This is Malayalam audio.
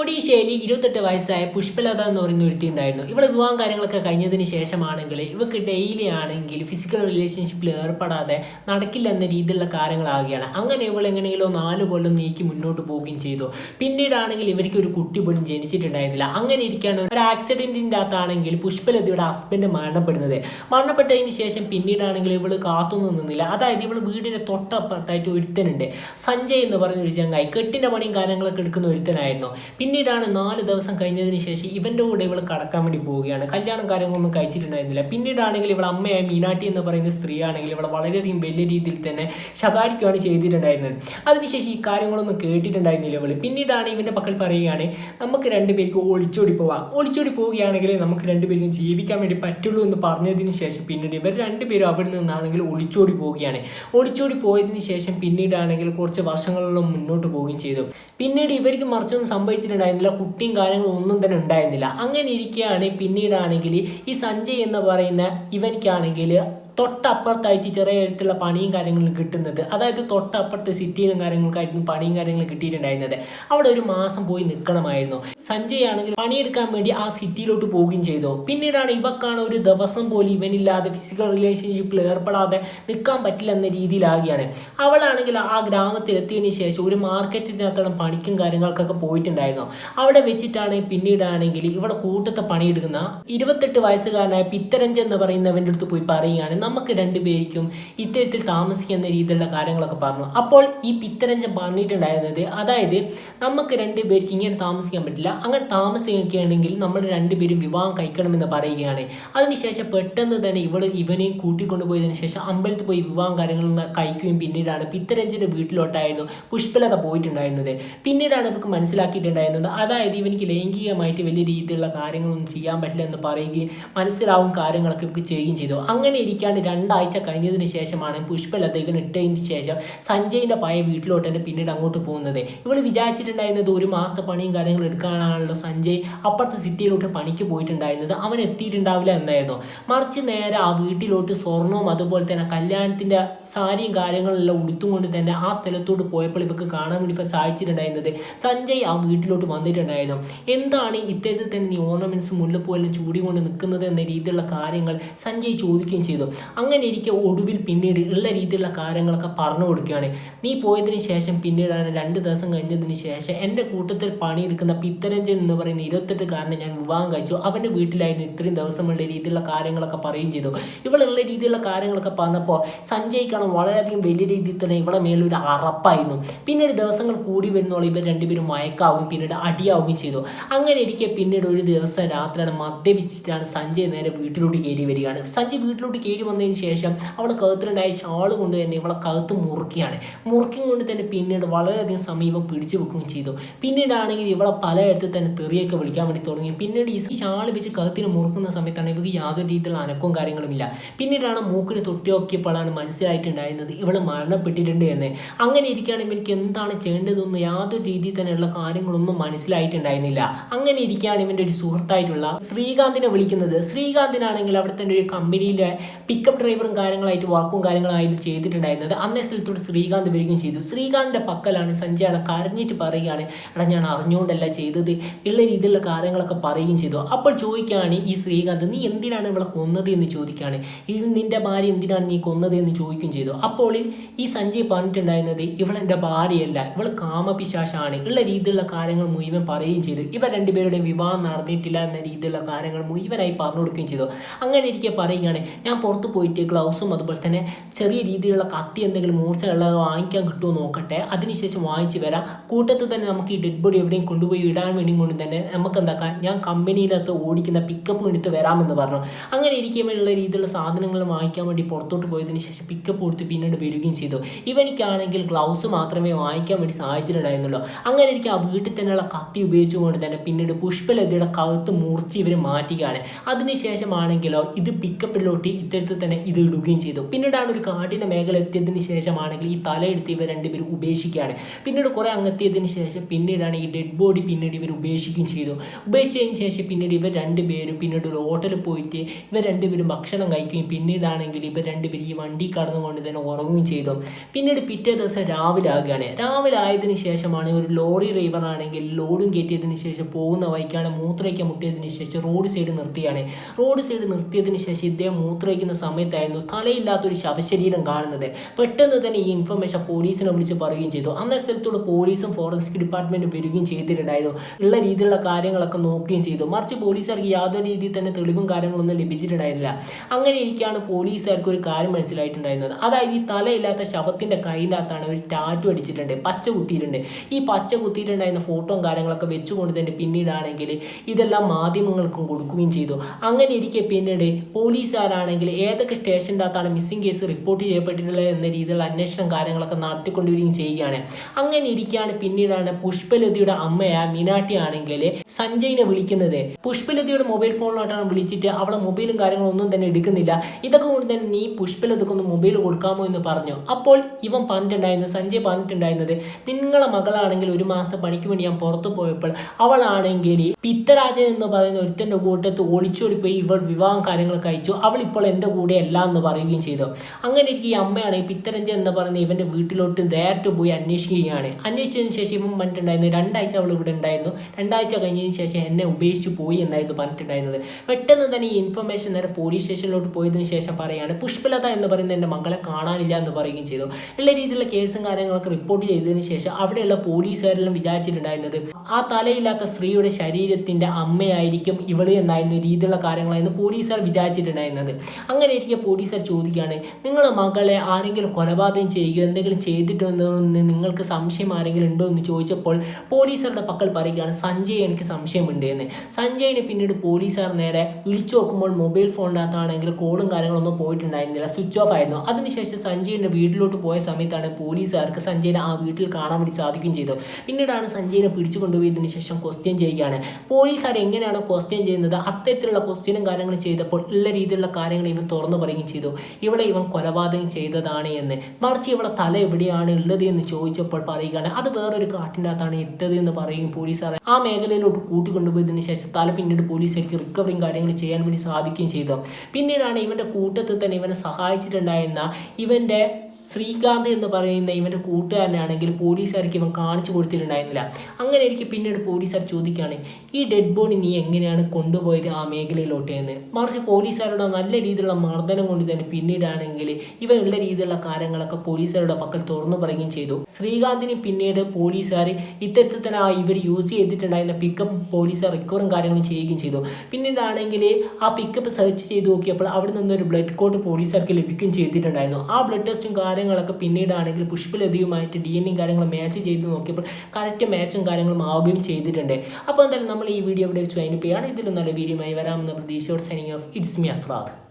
ഒഡീഷയിൽ ഇരുപത്തെട്ട് വയസ്സായ പുഷ്പലത എന്ന് പറയുന്ന ഒരുത്തി ഉണ്ടായിരുന്നു. ഇവളെ വിവാഹം കാര്യങ്ങളൊക്കെ കഴിഞ്ഞതിന് ശേഷമാണെങ്കിൽ ഇവക്ക് ഡെയിലി ആണെങ്കിൽ ഫിസിക്കൽ റിലേഷൻഷിപ്പിൽ ഏർപ്പെടാതെ നടക്കില്ല എന്ന രീതിയിലുള്ള കാര്യങ്ങളാകുകയാണ് അങ്ങനെ ഇവൾ എങ്ങനെയെങ്കിലും നാല് കൊല്ലം നീക്കി മുന്നോട്ട് പോവുകയും ചെയ്തു. പിന്നീടാണെങ്കിൽ ഇവർക്ക് ഒരു കുട്ടി പോലും ജനിച്ചിട്ടുണ്ടായിരുന്നില്ല. അങ്ങനെ ഇരിക്കുകയാണ് ഒരു ആക്സിഡന്റിന്റെ അകത്താണെങ്കിൽ പുഷ്പലതയുടെ ഹസ്ബൻഡ് മരണപ്പെടുന്നത്. മരണപ്പെട്ടതിന് ശേഷം പിന്നീടാണെങ്കിൽ ഇവൾ കാത്തൊന്നും നിന്നില്ല. അതായത് ഇവൾ വീടിന്റെ തൊട്ടപ്പുറത്തായിട്ട് ഒരുത്തനുണ്ട്. സഞ്ജയ് എന്ന് പറയുന്ന ഒരു ചങ്ങായി. കെട്ടിന്റെ പണിയും കാര്യങ്ങളൊക്കെ എടുക്കുന്ന ഒരുത്തനായിരുന്നു. പിന്നീടാണ് നാല് ദിവസം കഴിഞ്ഞതിന് ശേഷം ഇവന്റെ കൂടെ ഇവൾ കടക്കാൻ വേണ്ടി പോവുകയാണ്. കല്യാണം കാര്യങ്ങളൊന്നും കഴിച്ചിട്ടുണ്ടായിരുന്നില്ല. പിന്നീടാണെങ്കിൽ ഇവൾ അമ്മയായ മീനാട്ടി എന്ന് പറയുന്ന സ്ത്രീയാണെങ്കിൽ ഇവൾ വളരെയധികം വലിയ രീതിയിൽ തന്നെ ശകാരിക്കുകയാണ് ചെയ്തിട്ടുണ്ടായിരുന്നത്. അതിനുശേഷം ഈ കാര്യങ്ങളൊന്നും കേട്ടിട്ടുണ്ടായിരുന്നില്ല ഇവൾ പിന്നീടാണ് ഇവന്റെ പക്കൽ പറയുകയാണ് നമുക്ക് രണ്ടുപേർക്ക് ഒളിച്ചോടി പോവാം. ഒളിച്ചോടി പോവുകയാണെങ്കിൽ നമുക്ക് രണ്ടുപേർക്കും ജീവിക്കാൻ വേണ്ടി പറ്റുള്ളൂ എന്ന് പറഞ്ഞതിന് ശേഷം പിന്നീട് ഇവർ രണ്ടുപേരും അവിടെ നിന്നാണെങ്കിൽ ഒളിച്ചോടി പോവുകയാണ്. ഒളിച്ചോടി പോയതിന് ശേഷം പിന്നീടാണെങ്കിൽ കുറച്ച് വർഷങ്ങളോളം മുന്നോട്ട് പോവുകയും ചെയ്തു. പിന്നീട് ഇവർക്ക് മറിച്ചൊന്നും സംഭവിച്ചിട്ടുണ്ടായിരുന്നില്ല കുട്ടിയും കാര്യങ്ങളും ഒന്നും തന്നെ ഉണ്ടായിരുന്നില്ല. അങ്ങനെ ഇരിക്കുകയാണ് പിന്നീടാണെങ്കിൽ ഈ സഞ്ജയ് എന്ന് പറയുന്ന ഇവനിക്കാണെങ്കിൽ തൊട്ടപ്പുറത്തായിട്ട് ചെറിയ ആയിട്ടുള്ള പണിയും കാര്യങ്ങളും കിട്ടുന്നത്. അതായത് തൊട്ടപ്പുറത്ത് സിറ്റിയിലും കാര്യങ്ങൾക്കായിരുന്നു പണിയും കാര്യങ്ങളും കിട്ടിയിട്ടുണ്ടായിരുന്നത്. അവിടെ ഒരു മാസം പോയി നിൽക്കണമായിരുന്നു. സഞ്ജയ് ആണെങ്കിൽ പണിയെടുക്കാൻ വേണ്ടി ആ സിറ്റിയിലോട്ട് പോവുകയും ചെയ്തു. പിന്നീടാണ് ഇവക്കാണ് ഒരു ദിവസം പോലും ഇവനില്ലാതെ ഫിസിക്കൽ റിലേഷൻഷിപ്പിൽ ഏർപ്പെടാതെ നിൽക്കാൻ പറ്റില്ല എന്ന രീതിയിലാകുകയാണ് അവളാണെങ്കിൽ ആ ഗ്രാമത്തിൽ എത്തിയതിന് ശേഷം ഒരു മാർക്കറ്റിനകത്തോളം പണിക്കും കാര്യങ്ങൾക്കൊക്കെ പോയിട്ടുണ്ടായിരുന്നു. അവിടെ വെച്ചിട്ടാണ് പിന്നീടാണെങ്കിൽ ഇവിടെ കൂട്ടത്തെ പണിയെടുക്കുന്ന ഇരുപത്തെട്ട് വയസ്സുകാരനായ പിത്തരഞ്ച് എന്ന് പറയുന്നവന്റെ അടുത്ത് പോയി പറയുകയാണ്. നമുക്ക് രണ്ടുപേർക്കും ഇത്തരത്തിൽ താമസിക്കുന്ന രീതിയിലുള്ള കാര്യങ്ങളൊക്കെ പറഞ്ഞു. അപ്പോൾ ഈ പിത്തരഞ്ചൻ പറഞ്ഞിട്ടുണ്ടായിരുന്നത് അതായത് നമുക്ക് രണ്ടുപേർക്ക് ഇങ്ങനെ താമസിക്കാൻ പറ്റില്ല. അങ്ങനെ താമസിക്കുകയാണെങ്കിൽ നമ്മൾ രണ്ടുപേരും വിവാഹം കഴിക്കണമെന്ന് പറയുകയാണ്. അതിനുശേഷം പെട്ടെന്ന് തന്നെ ഇവൾ ഇവനെയും കൂട്ടിക്കൊണ്ടുപോയതിനു ശേഷം അമ്പലത്തിൽ പോയി വിവാഹം കാര്യങ്ങൾ കഴിക്കുകയും പിന്നീടാണ് പിത്തരഞ്ചിന്റെ വീട്ടിലോട്ടായിരുന്നു പുഷ്പലത പോയിട്ടുണ്ടായിരുന്നത്. പിന്നീടാണ് ഇവർക്ക് മനസ്സിലാക്കിയിട്ടുണ്ടായിരുന്നത് അതായത് ഇവനിക്ക് ലൈംഗികമായിട്ട് വലിയ രീതിയിലുള്ള കാര്യങ്ങളൊന്നും ചെയ്യാൻ പറ്റില്ല എന്ന് പറയുകയും മനസ്സിലാവും കാര്യങ്ങളൊക്കെ ഇവർക്ക് ചെയ്യുകയും ചെയ്തു. അങ്ങനെ ഇരിക്കാണ്ട് രണ്ടാഴ്ച കഴിഞ്ഞതിന് ശേഷമാണ് പുഷ്പലത ഇവൻ ഇട്ടതിന് ശേഷം സഞ്ജയിന്റെ പഴയ വീട്ടിലോട്ട് തന്നെ പിന്നീട് അങ്ങോട്ട് പോകുന്നത്. ഇവൾ വിചാരിച്ചിട്ടുണ്ടായിരുന്നത് ഒരു മാസത്തെ പണിയും കാര്യങ്ങളും എടുക്കാനാണല്ലോ സഞ്ജയ് അപ്പുറത്തെ സിറ്റിയിലോട്ട് പണിക്ക് പോയിട്ടുണ്ടായിരുന്നത്. അവൻ എത്തിയിട്ടുണ്ടാവില്ല എന്നായിരുന്നു. മറിച്ച് നേരെ ആ വീട്ടിലോട്ട് സ്വർണവും അതുപോലെ തന്നെ കല്യാണത്തിന്റെ സാരിയും കാര്യങ്ങളെല്ലാം ഉടുത്തുകൊണ്ട് തന്നെ ആ സ്ഥലത്തോട്ട് പോയപ്പോൾ ഇവർക്ക് കാണാൻ വേണ്ടി ഇപ്പോൾ സാധിച്ചിട്ടുണ്ടായിരുന്നത് സഞ്ജയ് ആ വീട്ടിലോട്ട് വന്നിട്ടുണ്ടായിരുന്നു. എന്താണ് ഇത്തരത്തിൽ തന്നെ നീ ഓർണമെന്റ്സ് മുല്ലപ്പൂ എല്ലാം ചൂടിക്കൊണ്ട് നിൽക്കുന്നത് എന്ന രീതിയിലുള്ള കാര്യങ്ങൾ സഞ്ജയ് ചോദിക്കുകയും ചെയ്തു. അങ്ങനെ ഇരിക്കെ ഒടുവിൽ പിന്നീട് ഉള്ള രീതിയിലുള്ള കാര്യങ്ങളൊക്കെ പറഞ്ഞു കൊടുക്കുകയാണ്. നീ പോയതിന് ശേഷം പിന്നീടാണ് രണ്ട് ദിവസം കഴിഞ്ഞതിന് ശേഷം എന്റെ കൂട്ടത്തിൽ പണിയെടുക്കുന്ന പിത്തരഞ്ജൻ എന്ന് പറയുന്ന ഇരുപത്തെട്ടുകാരനെ ഞാൻ വിവാഹം കഴിച്ചു. അവന്റെ വീട്ടിലായിരുന്നു ഇത്രയും ദിവസമുള്ള രീതിയിലുള്ള കാര്യങ്ങളൊക്കെ പറയുകയും ചെയ്തു. ഇവളുള്ള രീതിയിലുള്ള കാര്യങ്ങളൊക്കെ പറഞ്ഞപ്പോൾ സഞ്ജയ്ക്കാണ് വളരെയധികം വലിയ രീതിയിൽ തന്നെ ഇവളെ മേലൊരു അറപ്പായിരുന്നു. പിന്നീട് ദിവസങ്ങൾ കൂടി വരുന്നോളം ഇവർ രണ്ടുപേരും മയക്കാവുകയും പിന്നീട് അടിയാവുകയും ചെയ്തു. അങ്ങനെ ഇരിക്കെ പിന്നീട് ഒരു ദിവസം രാത്രിയാണ് മദ്യപിച്ചിട്ടാണ് സഞ്ജയ് നേരെ വീട്ടിലോട്ട് കയറി വരികയാണ്. സഞ്ജയ് വീട്ടിലോട്ട് കയറി വന്നതിന് ശേഷം അവൾ കഴുത്തിലുണ്ടായ ഷാൾ കൊണ്ട് തന്നെ ഇവളെ കഴുത്ത് മുറുക്കിയാണ്. മുറുക്കിയും കൊണ്ട് തന്നെ പിന്നീട് വളരെയധികം സമീപം പിടിച്ചു വെക്കുകയും ചെയ്തു. പിന്നീടാണെങ്കിൽ ഇവളെ പലയിടത്ത് തന്നെ തെറിയൊക്കെ വിളിക്കാൻ വേണ്ടി തുടങ്ങി. പിന്നീട് ഈ ഷാൾ വെച്ച് കഴുത്തിന് മുറുക്കുന്ന സമയത്താണ് ഇവർക്ക് യാതൊരു രീതിയിലുള്ള അനക്കവും കാര്യങ്ങളും ഇല്ല. പിന്നീടാണ് മൂക്കിന് തൊട്ടി നോക്കിയപ്പോഴാണ് മനസ്സിലായിട്ടുണ്ടായിരുന്നത് ഇവൾ മരണപ്പെട്ടിട്ടുണ്ട് എന്ന്. അങ്ങനെ ഇരിക്കുകയാണ് ഇവനിക്ക് എന്താണ് ചെയ്യേണ്ടതെന്ന് യാതൊരു രീതിയിൽ തന്നെയുള്ള കാര്യങ്ങളൊന്നും മനസ്സിലായിട്ടുണ്ടായിരുന്നില്ല. അങ്ങനെ ഇരിക്കുകയാണ് ഇവന്റെ ഒരു സുഹൃത്തായിട്ടുള്ള ശ്രീകാന്തിനെ വിളിക്കുന്നത്. ശ്രീകാന്തിനാണെങ്കിൽ അവിടെ തന്നെ ഒരു കമ്പനിയിലെ പിക്കപ്പ് ഡ്രൈവറും കാര്യങ്ങളായിട്ട് വർക്കും കാര്യങ്ങളായിട്ട് ചെയ്തിട്ടുണ്ടായിരുന്നത്. അന്നേ സ്ഥലത്തോട് ശ്രീകാന്ത് വരികയും ചെയ്തു. ശ്രീകാന്തിന്റെ പക്കലാണ് സഞ്ജയ് അവിടെ കരഞ്ഞിട്ട് പറയുകയാണ് എടാ ഞാൻ അറിഞ്ഞുകൊണ്ടല്ല ചെയ്തത്. ഉള്ള രീതിയിലുള്ള കാര്യങ്ങളൊക്കെ പറയുകയും ചെയ്തു. അപ്പോൾ ചോദിക്കുകയാണ് ഈ ശ്രീകാന്ത് നീ എന്തിനാണ് ഇവിടെ കൊന്നത്? എന്ന് ചോദിക്കുകയാണ്. ഈ നിന്റെ ഭാര്യ എന്തിനാണ് നീ കൊന്നത്? എന്ന് ചോദിക്കുകയും ചെയ്തു. അപ്പോൾ ഈ സഞ്ജയ് പറഞ്ഞിട്ടുണ്ടായിരുന്നത് ഇവളെന്റെ ഭാര്യയല്ല ഇവൾ കാമപിശാശാണ്. ഉള്ള രീതിയിലുള്ള കാര്യങ്ങൾ മുഴുവൻ പറയുകയും ചെയ്തു. ഇവർ രണ്ടുപേരുടെയും വിവാഹം നടന്നിട്ടില്ല എന്ന രീതിയിലുള്ള കാര്യങ്ങൾ മുഴുവനായി പറഞ്ഞു കൊടുക്കുകയും ചെയ്തു. അങ്ങനെ ഇരിക്കെ പറയുകയാണ് ഞാൻ പുറത്ത് പോയിട്ട് ഗ്ലൗസും അതുപോലെ തന്നെ ചെറിയ രീതിയിലുള്ള കത്തി എന്തെങ്കിലും മൂർച്ചയുള്ളത് വാങ്ങിക്കാൻ കിട്ടുമോ നോക്കട്ടെ. അതിനുശേഷം വാങ്ങിച്ച് വരാം. കൂട്ടത്തിൽ തന്നെ നമുക്ക് ഈ ഡെഡ് ബോഡി എവിടെയും കൊണ്ടുപോയി ഇടാൻ വേണ്ടി കൊണ്ട് തന്നെ നമുക്ക് എന്താക്കാം? ഞാൻ കമ്പനിയിലകത്ത് ഓടിക്കുന്ന പിക്കപ്പ് എടുത്ത് വരാമെന്ന് പറഞ്ഞു. അങ്ങനെ ഇരിക്കുമ്പോഴുള്ള രീതിയിലുള്ള സാധനങ്ങൾ വാങ്ങിക്കാൻ വേണ്ടി പുറത്തോട്ട് പോയതിന് ശേഷം പിക്കപ്പ് കൊടുത്ത് പിന്നീട് വരികയും ചെയ്തു. ഇവനിക്കാണെങ്കിൽ ഗ്ലൗസ് മാത്രമേ വാങ്ങിക്കാൻ വേണ്ടി സാധിച്ചിട്ടുണ്ടായിരുന്നുള്ളൂ അങ്ങനെ എനിക്ക് ആ വീട്ടിൽ തന്നെയുള്ള കത്തി ഉപയോഗിച്ചുകൊണ്ട് തന്നെ പിന്നീട് പുഷ്പലതയുടെ കഴുത്ത് മുറിച്ച് ഇവർ മാറ്റുകയാണ്. അതിനുശേഷമാണെങ്കിലോ ഇത് പിക്കപ്പിലോട്ട് ഇത്തരത്തിൽ തന്നെ ഇത് ഇടുകയും ചെയ്തു. പിന്നീടാണ് ഒരു കാട്ടിന്റെ മേഖല എത്തിയതിന് ശേഷമാണെങ്കിൽ ഈ തല എടുത്ത് ഇവർ രണ്ടുപേരും ഉപേക്ഷിക്കുകയാണ്. പിന്നീട് കുറേ അങ്ങെത്തിയതിന് ശേഷം പിന്നീടാണ് ഈ ഡെഡ് ബോഡി പിന്നീട് ഇവർ ഉപേക്ഷിക്കുകയും ചെയ്തു. ഉപേക്ഷിച്ചതിന് ശേഷം പിന്നീട് ഇവർ രണ്ടുപേരും പിന്നീട് ഒരു ഹോട്ടലിൽ പോയിട്ട് ഇവർ രണ്ടുപേരും ഭക്ഷണം കഴിക്കുകയും പിന്നീടാണെങ്കിൽ ഇവർ രണ്ടുപേരും ഈ വണ്ടി കടന്നുകൊണ്ട് തന്നെ ഉറങ്ങുകയും ചെയ്തു. പിന്നീട് പിറ്റേ ദിവസം രാവിലെ ആകുകയാണ്. രാവിലെ ആയതിനു ശേഷമാണ് ഒരു ലോറി ഡ്രൈവർ ആണെങ്കിൽ ലോഡും കയറ്റിയതിന് ശേഷം പോകുന്ന വഴിക്കാണ് മൂത്രയ്ക്ക് മുട്ടിയതിന് ശേഷം റോഡ് സൈഡ് നിർത്തിയാണ്. റോഡ് സൈഡ് നിർത്തിയതിന് ശേഷം ഇദ്ദേഹം മൂത്രയ്ക്കുന്ന സമയത്തായിരുന്നു തലയില്ലാത്തൊരു ശവശരീരം കാണുന്നത്. പെട്ടെന്ന് തന്നെ ഈ ഇൻഫർമേഷൻ പോലീസിനെ വിളിച്ച് പറയുകയും ചെയ്തു. അന്ന സ്ഥലത്തോട് പോലീസും ഫോറൻസിക് ഡിപ്പാർട്ട്മെന്റും വരികയും ചെയ്തിട്ടുണ്ടായിരുന്നു. ഉള്ള രീതിയിലുള്ള കാര്യങ്ങളൊക്കെ നോക്കുകയും ചെയ്തു. മറിച്ച് പോലീസുകാർക്ക് യാതൊരു രീതിയിൽ തന്നെ തെളിവും കാര്യങ്ങളൊന്നും ലഭിച്ചിട്ടുണ്ടായിരുന്നില്ല. അങ്ങനെ ഇരിക്കുകയാണ് പോലീസുകാർക്ക് ഒരു കാര്യം മനസ്സിലായിട്ടുണ്ടായിരുന്നത്. അതായത് ഈ തലയില്ലാത്ത ശവത്തിന്റെ കയ്യിലാത്താണ് ഒരു ടാറ്റു അടിച്ചിട്ടുണ്ട്. പച്ച കുത്തിയിട്ടുണ്ട്. ഈ പച്ച കുത്തിയിട്ടുണ്ടായിരുന്ന ഫോട്ടോയും കാര്യങ്ങളൊക്കെ വെച്ചുകൊണ്ട് തന്നെ പിന്നീടാണെങ്കിൽ ഇതെല്ലാം മാധ്യമങ്ങൾക്കും കൊടുക്കുകയും ചെയ്തു. അങ്ങനെ ഇരിക്കെ പിന്നീട് പോലീസുകാരാണെങ്കിൽ ഏതൊക്കെ സ്റ്റേഷന്റെ അകത്താണ് മിസ്സിംഗ് കേസ് റിപ്പോർട്ട് ചെയ്യപ്പെട്ടിട്ടുള്ളത് എന്ന രീതിയിലുള്ള അന്വേഷണം കാര്യങ്ങളൊക്കെ നടത്തിക്കൊണ്ടുവരികയും ചെയ്യുകയാണ്. അങ്ങനെ ഇരിക്കുകയാണ്. പിന്നീടാണ് പുഷ്പലതയുടെ അമ്മയായ മീനാട്ടി ആണെങ്കിൽ സഞ്ജയിനെ വിളിക്കുന്നത്. പുഷ്പലതയുടെ മൊബൈൽ ഫോണിലോട്ടാണ് വിളിച്ചിട്ട് അവളെ മൊബൈലും കാര്യങ്ങളും ഒന്നും തന്നെ എടുക്കുന്നില്ല. ഇതൊക്കെ കൊണ്ട് തന്നെ നീ പുഷ്പലതക്കൊന്ന് മൊബൈൽ കൊടുക്കാമോ എന്ന് പറഞ്ഞു. അപ്പോൾ ഇവൻ പറഞ്ഞിട്ടുണ്ടായിരുന്നത് സഞ്ജയ് പറഞ്ഞിട്ടുണ്ടായിരുന്നത് നിങ്ങളെ മകളാണെങ്കിൽ ഒരു മാസത്തെ പണിക്ക് വേണ്ടി ഞാൻ പുറത്തു പോയപ്പോൾ അവളാണെങ്കിൽ പിത്തരാജൻ എന്ന് പറയുന്ന ഒരുത്തന്റെ കൂട്ടത്ത് ഒളിച്ചോടി പോയി ഇവൾ വിവാഹം കാര്യങ്ങൾ കഴിച്ചു. അവൾ ഇപ്പോൾ എന്റെ കൂടെ അല്ല എന്ന് പറയുകയും ചെയ്തു. അങ്ങനെ ഇരിക്കും ഈ അമ്മയാണ് ഈ പിത്തരഞ്ജൻ എന്ന് പറയുന്ന ഇവന്റെ വീട്ടിലോട്ട് നേരിട്ട് പോയി അന്വേഷിക്കുകയാണ്. അന്വേഷിച്ചതിന് ശേഷം ഇവൻ പറഞ്ഞിട്ടുണ്ടായിരുന്നു രണ്ടാഴ്ച അവൾ ഇവിടെ ഉണ്ടായിരുന്നു. രണ്ടാഴ്ച കഴിഞ്ഞതിന് ശേഷം എന്നെ ഉപേക്ഷിച്ച് പോയി എന്നായിരുന്നു പറഞ്ഞിട്ടുണ്ടായിരുന്നത്. പെട്ടെന്ന് തന്നെ ഈ ഇൻഫർമേഷൻ നേരെ പോലീസ് സ്റ്റേഷനിലോട്ട് പോയതിനു ശേഷം പറയുകയാണ് പുഷ്പലത എന്ന് പറയുന്ന എന്റെ മകളെ കാണാനില്ല എന്ന് പറയുകയും ചെയ്തു. ഉള്ള രീതിയിലുള്ള കേസും കാര്യങ്ങളൊക്കെ റിപ്പോർട്ട് ചെയ്തതിന് ശേഷം അവിടെയുള്ള പോലീസുകാരെല്ലാം വിചാരിച്ചിട്ടുണ്ടായിരുന്നത് ആ തലയില്ലാത്ത സ്ത്രീയുടെ ശരീരത്തിന്റെ അമ്മയായിരിക്കും ഇവൾ എന്നായിരുന്നു രീതിയിലുള്ള കാര്യങ്ങളായിരുന്നു പോലീസുകാർ വിചാരിച്ചിട്ടുണ്ടായിരുന്നത്. അങ്ങനെ ഇരിക്കെ പോലീസർ ചോദിക്കുകയാണ് നിങ്ങളെ മകളെ ആരെങ്കിലും കൊലപാതകം ചെയ്യുകയോ എന്തെങ്കിലും ചെയ്തിട്ടുണ്ടോ എന്ന് നിങ്ങൾക്ക് സംശയം ആരെങ്കിലും ഉണ്ടോ എന്ന് ചോദിച്ചപ്പോൾ പോലീസറുടെ പക്കൽ പറയുകയാണ് സഞ്ജയ് എനിക്ക് സംശയമുണ്ട് എന്ന്. സഞ്ജയിനെ പിന്നീട് പോലീസുകാർ നേരെ വിളിച്ചു നോക്കുമ്പോൾ മൊബൈൽ ഫോണിനകത്താണെങ്കിൽ കോളും കാര്യങ്ങളൊന്നും പോയിട്ടുണ്ടായിരുന്നില്ല സ്വിച്ച് ഓഫ് ആയിരുന്നു. അതിനുശേഷം സഞ്ജയിന്റെ വീട്ടിലോട്ട് പോയ സമയത്താണ് പോലീസുകാർക്ക് സഞ്ജയിനെ ആ വീട്ടിൽ കാണാൻ വേണ്ടി സാധിക്കുകയും ചെയ്തു പിന്നീടാണ് സഞ്ജയിനെ പിടിച്ചു കൊണ്ടുപോയതിനു ശേഷം ക്വസ്റ്റ്യൻ ചെയ്യുകയാണ്. പോലീസുകാർ എങ്ങനെയാണ് ക്വസ്റ്റ്യൻ ചെയ്യുന്നത്? അത്തരത്തിലുള്ള ക്വസ്റ്റ്യനും കാര്യങ്ങളും ചെയ്തപ്പോൾ ഉള്ള രീതിയിലുള്ള കാര്യങ്ങൾ ഇവൻ തുറന്നു പറയുകയും ചെയ്തു. ഇവിടെ ഇവൻ കൊലപാതകം ചെയ്തതാണ് എന്ന്. മറിച്ച് ഇവിടെ തല എവിടെയാണ് ഉള്ളത് എന്ന് ചോദിച്ചപ്പോൾ പറയുകയാണ് അത് വേറൊരു കാട്ടിന്റെ അകത്താണ് ഇട്ടത് എന്ന് പറയും പോലീസ് ആ മേഖലയിലോട്ട് കൂട്ടിക്കൊണ്ടുപോയതിന് ശേഷം തല പിന്നീട് പോലീസുകാർക്ക് റിക്കവറിയും കാര്യങ്ങൾ ചെയ്യാൻ വേണ്ടി സാധിക്കുകയും ചെയ്തു. പിന്നീടാണ് ഇവന്റെ കൂട്ടത്തിൽ തന്നെ ഇവനെ സഹായിച്ചിട്ടുണ്ടായിരുന്ന ഇവന്റെ ശ്രീകാന്ത് എന്ന് പറയുന്ന ഇവന്റെ കൂട്ടുകാരനാണെങ്കിൽ പോലീസുകാർക്ക് ഇവൻ കാണിച്ചു കൊടുത്തിട്ടുണ്ടായിരുന്നില്ല. അങ്ങനെ എനിക്ക് പിന്നീട് പോലീസുകാർ ചോദിക്കുകയാണ് ഈ ഡെഡ് ബോഡി നീ എങ്ങനെയാണ് കൊണ്ടുപോയത് ആ മേഖലയിലോട്ട്? എന്ന്. മറിച്ച് പോലീസുകാരുടെ നല്ല രീതിയിലുള്ള മർദ്ദനം കൊണ്ട് തന്നെ പിന്നീടാണെങ്കിൽ ഇവ ഉള്ള രീതിയിലുള്ള കാര്യങ്ങളൊക്കെ പോലീസുകാരുടെ പക്കൽ തുറന്നു പറയുകയും ചെയ്തു. ശ്രീകാന്തിന് പിന്നീട് പോലീസുകാർ ഇത്തരത്തിൽ തന്നെ ആ ഇവർ യൂസ് ചെയ്തിട്ടുണ്ടായിരുന്ന പിക്കപ്പ് പോലീസുകാർ റിക്കവറും കാര്യങ്ങളും ചെയ്യുകയും ചെയ്തു. പിന്നീടാണെങ്കിൽ ആ പിക്കപ്പ് സെർച്ച് ചെയ്ത് നോക്കിയപ്പോൾ അവിടെ നിന്നൊരു ബ്ലഡ് കോട്ട് പോലീസുകാർക്ക് ലഭിക്കുകയും ചെയ്തിട്ടുണ്ടായിരുന്നു. ആ ബ്ലഡ് ടെസ്റ്റും കാര്യങ്ങളൊക്കെ പിന്നീടാണെങ്കിൽ പുഷ്പലതയുമായിട്ട് ഡി എൻ എ കാര്യങ്ങൾ മാച്ച് ചെയ്ത് നോക്കിയപ്പോൾ കറക്റ്റ് മാച്ചും കാര്യങ്ങളും ആവുകയും ചെയ്തിട്ടുണ്ട്. അപ്പോൾ എന്തായാലും നമ്മൾ ഈ വീഡിയോ ഇവിടെ വെച്ച് വൈൻഡപ്പ് ചെയ്യുകയാണ് ഇതിലും നല്ല വീഡിയോ ആയി വരാമെന്ന പ്രതീക്ഷയോട് signing off it's me Afrad